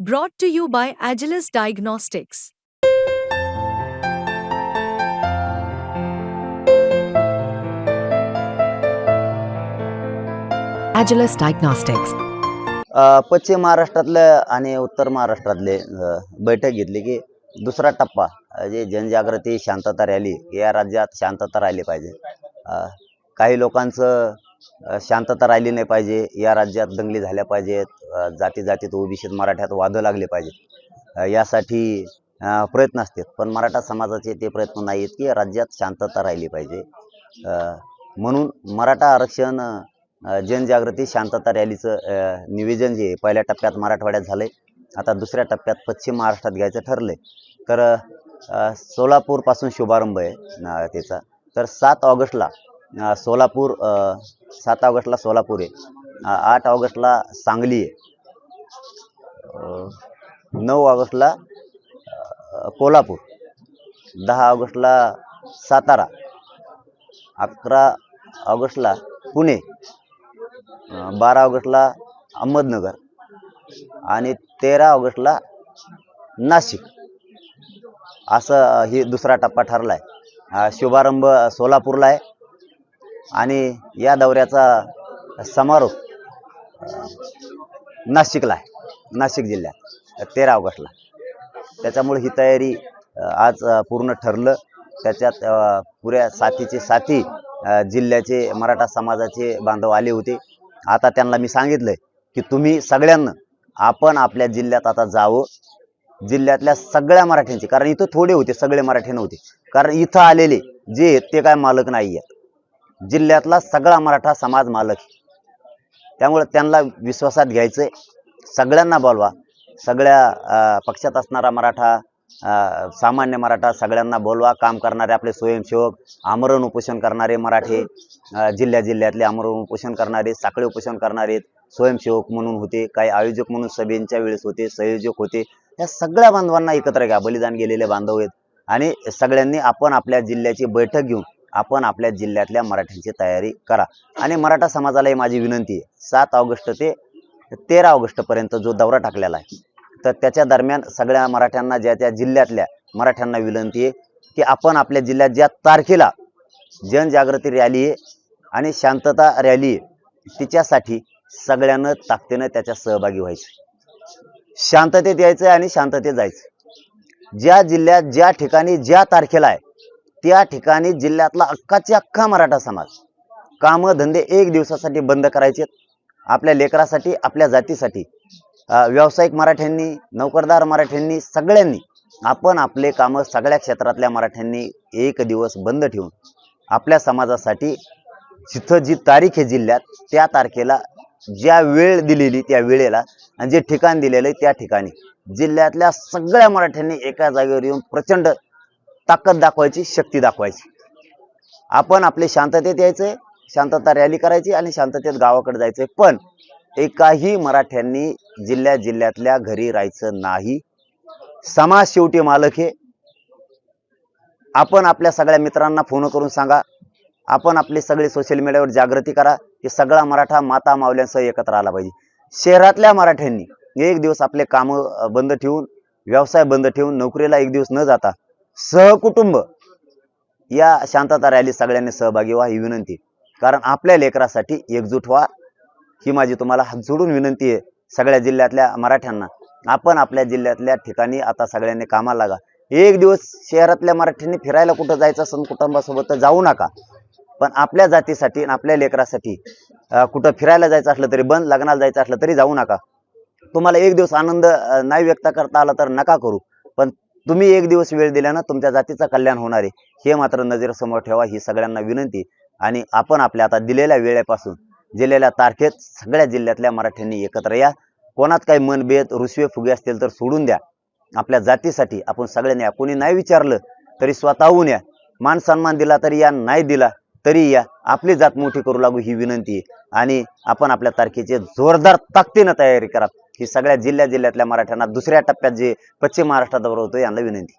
Brought to you by Agilis Diagnostics. Agilis Diagnostics. अ, पश्चिम महाराष्ट्रातलं आणि उत्तर महाराष्ट्रातले अ, बैठक घेतली की दुसरा टप्पा अ, जे जनजागृती शांतता रॅली या राज्यात शांतता राहिली पाहिजे अ, काही लोकांचं शांतता राहिली नाही पाहिजे. या राज्यात दंगली झाल्या पाहिजेत. जाती जातीत ओबीसीत मराठ्यात वादं लागले पाहिजेत. यासाठी प्रयत्न असतात. पण मराठा समाजाचे ते प्रयत्न नाही आहेत की राज्यात शांतता राहिली पाहिजे. म्हणून मराठा आरक्षण जनजागृती शांतता रॅलीचं निवेदन जे पहिल्या टप्प्यात मराठवाड्यात झालंय. आता दुसऱ्या टप्प्यात पश्चिम महाराष्ट्रात घ्यायचं ठरलंय. तर सोलापूरपासून शुभारंभ आहे त्याचा. तर सात ऑगस्टला सोलापूर सात ऑगस्टला सोलापूर आहे. आठ ऑगस्टला सांगली आहे. नऊ ऑगस्टला कोल्हापूर दहा ऑगस्टला सातारा अकरा ऑगस्टला पुणे बारा ऑगस्टला अहमदनगर आणि तेरा ऑगस्टला नाशिक. असं ही दुसरा टप्पा ठरला आहे शुभारंभ सोलापूरला आहे. आणि या दौऱ्याचा समारोप नाशिकला आहे नाशिक जिल्ह्यात तेरा ऑगस्टला त्याच्यामुळे ही तयारी आज पूर्ण ठरलं. त्याच्यात पुऱ्या साथीचे साथी जिल्ह्याचे मराठा समाजाचे बांधव आले होते. आता त्यांना मी सांगितलंय की तुम्ही सगळ्यांना आपण आपल्या जिल्ह्यात आता जावं. जिल्ह्यातल्या सगळ्या मराठ्यांची कारण इथं थोडे होते सगळे मराठी नव्हते. कारण इथं आलेले जे ते काय मालक नाही आहेत जिल्ह्यातला सगळा मराठा समाज मालक. त्यामुळे त्यांना विश्वासात घ्यायचं सगळ्यांना बोलवा. सगळ्या पक्षात असणारा मराठा सामान्य मराठा सगळ्यांना बोलवा. काम करणारे आपले स्वयंसेवक आमरण उपोषण करणारे मराठे जिल्ह्या जिल्ह्यातले आमरण उपोषण करणारे साखळे उपोषण करणारे स्वयंसेवक म्हणून होते. काही आयोजक म्हणून सभेंच्या वेळेस होते संयोजक होते. या सगळ्या बांधवांना एकत्र घ्या. बलिदान गेलेले बांधव आहेत. आणि सगळ्यांनी आपण आपल्या जिल्ह्याची बैठक घेऊन आपण आपल्या जिल्ह्यातल्या मराठ्यांची तयारी करा. आणि मराठा समाजालाही माझी विनंती आहे. सात ऑगस्ट ते तेरा ऑगस्टपर्यंत जो दौरा टाकलेला आहे तर त्याच्या दरम्यान सगळ्या मराठ्यांना ज्या त्या जिल्ह्यातल्या मराठ्यांना विनंती आहे की आपण आपल्या जिल्ह्यात ज्या तारखेला जनजागृती रॅली आहे आणि शांतता रॅली आहे तिच्यासाठी सगळ्यांना ताकदीनं त्याच्यात सहभागी व्हायचं. शांततेत यायचं आणि शांततेत जायचं. ज्या जिल्ह्यात ज्या ठिकाणी ज्या तारखेला आहे त्या ठिकाणी जिल्ह्यातला अख्खाच्या अख्खा मराठा समाज. कामं धंदे एक दिवसासाठी बंद करायचे आपल्या लेकरासाठी आपल्या जातीसाठी. व्यावसायिक मराठ्यांनी नोकरदार मराठ्यांनी सगळ्यांनी आपण आपले कामं सगळ्या क्षेत्रातल्या मराठ्यांनी एक दिवस बंद ठेवून आपल्या समाजासाठी जिथं जी तारीख आहे जिल्ह्यात त्या तारखेला ज्या वेळ दिलेली त्या वेळेला आणि जे ठिकाण दिलेलं त्या ठिकाणी जिल्ह्यातल्या सगळ्या मराठ्यांनी एका जागेवर येऊन प्रचंड ताकद दाखवायची शक्ती दाखवायची. आपण आपले शांततेत यायचंय शांतता रॅली करायची आणि शांततेत गावाकडे जायचंय. पण एकाही मराठ्यांनी जिल्ह्या जिल्ह्यातल्या घरी राहायचं नाही. समाज शेवटी मालक हे आपण आपल्या सगळ्या मित्रांना फोन करून सांगा. आपण आपले सगळे सोशल मीडियावर जागृती करा. की सगळा मराठा माता मावल्यांसह एकत्र आला पाहिजे. शहरातल्या मराठ्यांनी एक दिवस आपले कामं बंद ठेवून व्यवसाय बंद ठेवून नोकरीला एक दिवस न जाता सहकुटुंब. या शांतता रॅली सगळ्यांनी सहभागी व्हा ही विनंती. कारण आपल्या लेकरासाठी एकजूट व्हा ही माझी तुम्हाला हात जोडून विनंती आहे. सगळ्या जिल्ह्यातल्या मराठ्यांना. आपण आपल्या जिल्ह्यातल्या ठिकाणी आता सगळ्यांनी कामाला लागा. एक दिवस शहरातल्या मराठ्यांनी फिरायला कुठं जायचं असेल कुटुंबासोबत तर जाऊ नका. पण आपल्या जातीसाठी आणि आपल्या लेकरासाठी कुठं फिरायला जायचं असलं तरी बंद लग्नाला जायचं असलं तरी जाऊ नका. तुम्हाला एक दिवस आनंद नाही व्यक्त करता आला तर नका करू. पण तुम्ही एक दिवस वेळ दिल्यानं तुमच्या जातीचं कल्याण होणार आहे. हे मात्र नजरेसमोर ठेवा ही सगळ्यांना विनंती. आणि आपण आपल्या आता दिलेल्या वेळेपासून दिलेल्या तारखेत सगळ्या जिल्ह्यातल्या मराठ्यांनी एकत्र या. कोणात काही मनभेद रुसवे फुगे असतील तर सोडून द्या. आपल्या जातीसाठी आपण सगळ्यांनी या कोणी नाही विचारलं तरी स्वतःहून या. मान सन्मान दिला तरी या नाही दिला तरी या. आपली जात मोठी करू लागू ही विनंती आहे. आणि आपण आपल्या तारखेचे जोरदार ताकदीनं तयारी करा. ही सगळ्या जिल्ह्या जिल्ह्यातल्या मराठ्यांना दुसऱ्या टप्प्यात जे पश्चिम महाराष्ट्रात दौरा होतो यांना विनंती.